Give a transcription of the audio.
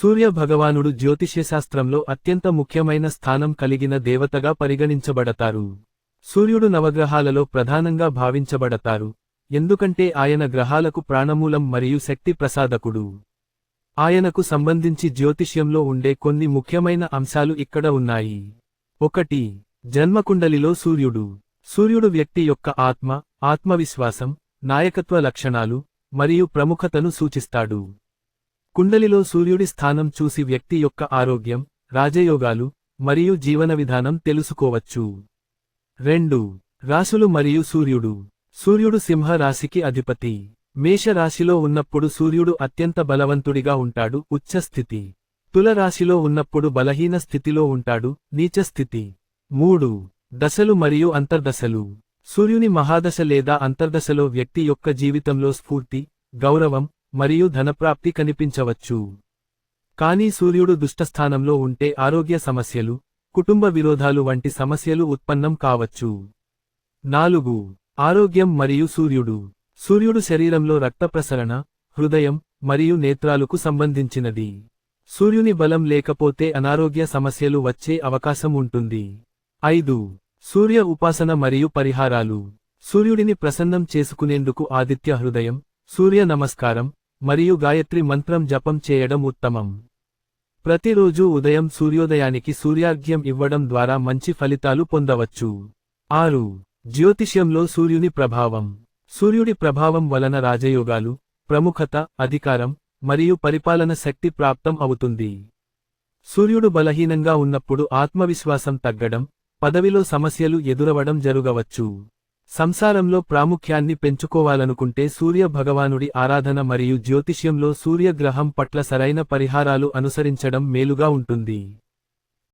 సూర్య భగవానుడు జ్యోతిష్యశాస్త్రంలో అత్యంత ముఖ్యమైన స్థానం కలిగిన దేవతగా పరిగణించబడతారు. సూర్యుడు నవగ్రహాలలో ప్రధానంగా భావించబడతారు. ఎందుకంటే ఆయన గ్రహాలకు ప్రాణమూలం మరియు శక్తి ప్రసాదకుడు. ఆయనకు సంబంధించి జ్యోతిష్యంలో ఉండే కొన్ని ముఖ్యమైన అంశాలు ఇక్కడ ఉన్నాయి. ఒకటి జన్మకుండలిలో సూర్యుడు. సూర్యుడు వ్యక్తి యొక్క ఆత్మ ఆత్మవిశ్వాసం నాయకత్వ లక్షణాలు మరియు ప్రముఖతను సూచిస్తాడు. కుండలిలో సూర్యుడి స్థానం చూసి వ్యక్తి యొక్క ఆరోగ్యం రాజయోగాలు మరియు జీవన విధానం తెలుసుకోవచ్చు. రెండు. రాశులు మరియు సూర్యుడు. సూర్యుడు సింహ రాశికి అధిపతి. మేషరాశిలో ఉన్నప్పుడు సూర్యుడు అత్యంత బలవంతుడిగా ఉంటాడు ఉచ్చస్థితి. తులరాశిలో ఉన్నప్పుడు బలహీన స్థితిలో ఉంటాడు నీచస్థితి. మూడు. దశలు మరియు అంతర్దశలు. సూర్యుని మహాదశ లేదా అంతర్దశలో వ్యక్తి యొక్క జీవితంలో స్ఫూర్తి గౌరవం మరియు ధనప్రాప్తి కనిపించవచ్చు. కానీ సూర్యుడు దుష్టస్థానంలో ఉంటే ఆరోగ్య సమస్యలు కుటుంబ విరోధాలు వంటి సమస్యలు ఉత్పన్నం కావచ్చు. నాలుగు. ఆరోగ్యం మరియు సూర్యుడు. సూర్యుడు శరీరంలో రక్త ప్రసరణ హృదయం మరియు నేత్రాలకు సంబంధించినది. సూర్యుని బలం లేకపోతే అనారోగ్య సమస్యలు వచ్చే అవకాశం ఉంటుంది. ఐదు. సూర్య ఉపాసన మరియు పరిహారాలు. సూర్యుడిని ప్రసన్నం చేసుకునేందుకు ఆదిత్య హృదయం సూర్య నమస్కారం మరియు గాయత్రి మంత్రం జపం చేయడం ఉత్తమం. ప్రతిరోజూ ఉదయం సూర్యోదయానికి సూర్యార్ఘ్యం ఇవ్వడం ద్వారా మంచి ఫలితాలు పొందవచ్చు. ఆరు. జ్యోతిష్యంలో సూర్యుని ప్రభావం. సూర్యుడి ప్రభావం వలన రాజయోగాలు ప్రముఖత అధికారం మరియు పరిపాలన శక్తి ప్రాప్తం అవుతుంది. సూర్యుడు బలహీనంగా ఉన్నప్పుడు ఆత్మవిశ్వాసం తగ్గడం పదవిలో సమస్యలు ఎదురవడం జరుగవచ్చు. సంసారంలో ప్రాముఖ్యాన్ని పెంచుకోవాలనుకుంటే సూర్య భగవానుడి ఆరాధన మరియు జ్యోతిష్యంలో సూర్యగ్రహం పట్ల సరైన పరిహారాలు అనుసరించడం మేలుగా ఉంటుంది.